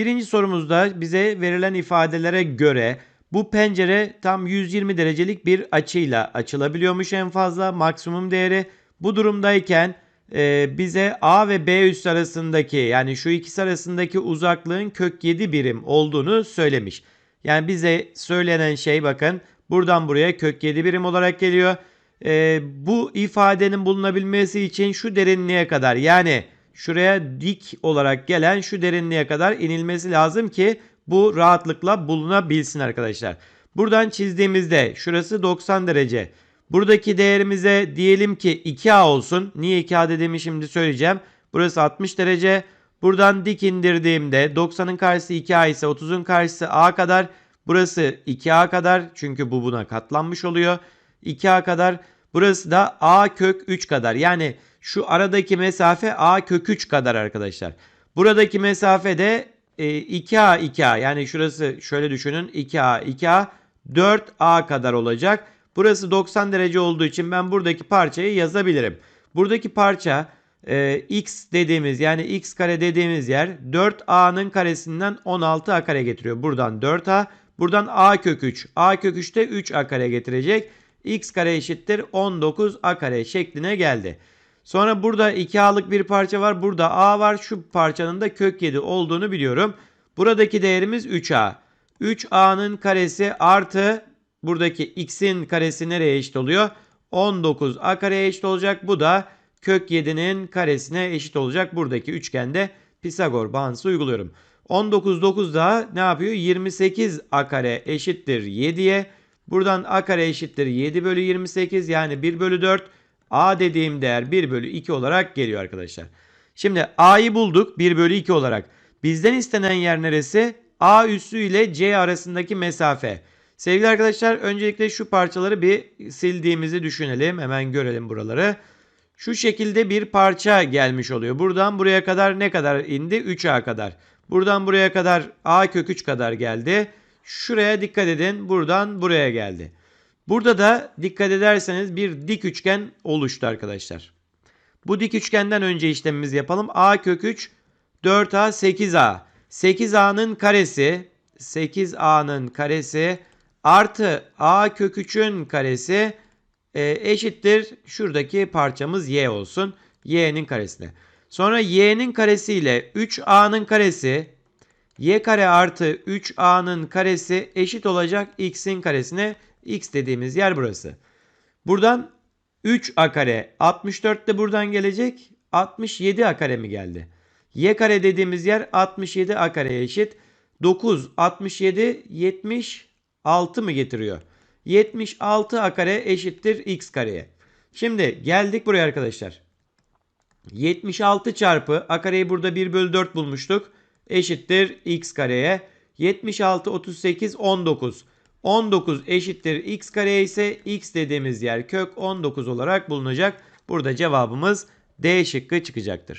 Birinci sorumuzda bize verilen ifadelere göre bu pencere tam 120 derecelik bir açıyla açılabiliyormuş en fazla maksimum değeri. Bu durumdayken e, bize A ve B üssü arasındaki yani şu ikisi arasındaki uzaklığın kök 7 birim olduğunu söylemiş. Yani bize söylenen şey bakın buradan buraya kök 7 birim olarak geliyor. E, bu ifadenin bulunabilmesi için şu derinliğe kadar yani şuraya dik olarak gelen şu derinliğe kadar inilmesi lazım ki bu rahatlıkla bulunabilsin arkadaşlar. Buradan çizdiğimizde şurası 90 derece. Buradaki değerimize diyelim ki 2A olsun. Niye 2A dediğimi şimdi söyleyeceğim. Burası 60 derece. Buradan dik indirdiğimde 90'ın karşısı 2A ise 30'un karşısı A kadar. Burası 2A kadar çünkü bu buna katlanmış oluyor. 2A kadar. Burası da A kök 3 kadar. Yani şu aradaki mesafe A kök 3 kadar arkadaşlar. Buradaki mesafe de 2A 2A yani şurası şöyle düşünün 2A 2A 4A kadar olacak. Burası 90 derece olduğu için ben buradaki parçayı yazabilirim. Buradaki parça e, x dediğimiz yani x kare dediğimiz yer 4a'nın karesinden 16a kare getiriyor. Buradan 4a buradan a kök 3 a kök 3 de 3a kare getirecek. x kare eşittir 19a kare şekline geldi. Sonra burada 2a'lık bir parça var. Burada a var. Şu parçanın da kök 7 olduğunu biliyorum. Buradaki değerimiz 3a. 3a'nın karesi artı buradaki x'in karesi nereye eşit oluyor? 19a kareye eşit olacak. Bu da kök 7'nin karesine eşit olacak. Buradaki üçgende Pisagor bağıntısı uyguluyorum. 19 9 daha ne yapıyor? 28 a kare eşittir 7'ye. Buradan a kare eşittir 7 bölü 28 yani 1 bölü 4. a dediğim değer 1 bölü 2 olarak geliyor arkadaşlar. Şimdi a'yı bulduk 1 bölü 2 olarak. Bizden istenen yer neresi? a üssü ile c arasındaki mesafe. Sevgili arkadaşlar öncelikle şu parçaları bir sildiğimizi düşünelim. Hemen görelim buraları. Şu şekilde bir parça gelmiş oluyor. Buradan buraya kadar ne kadar indi? 3A kadar. Buradan buraya kadar A kök 3 kadar geldi. Şuraya dikkat edin. Buradan buraya geldi. Burada da dikkat ederseniz bir dik üçgen oluştu arkadaşlar. Bu dik üçgenden önce işlemimizi yapalım. A kök 3 4A 8A. 8A'nın karesi 8A'nın karesi artı A kök 3'ün karesi e, eşittir şuradaki parçamız y olsun. y'nin karesine. Sonra y'nin karesi ile 3a'nın karesi y kare artı 3a'nın karesi eşit olacak x'in karesine. x dediğimiz yer burası. Buradan 3a kare 64 de buradan gelecek. 67 a kare mi geldi? y kare dediğimiz yer 67 a kareye eşit. 9 67 76 mı getiriyor? 76 a kare eşittir x kareye. Şimdi geldik buraya arkadaşlar. 76 çarpı a kareyi burada 1 bölü 4 bulmuştuk. Eşittir x kareye. 76 38 19. 19 eşittir x kare ise x dediğimiz yer kök 19 olarak bulunacak. Burada cevabımız D şıkkı çıkacaktır.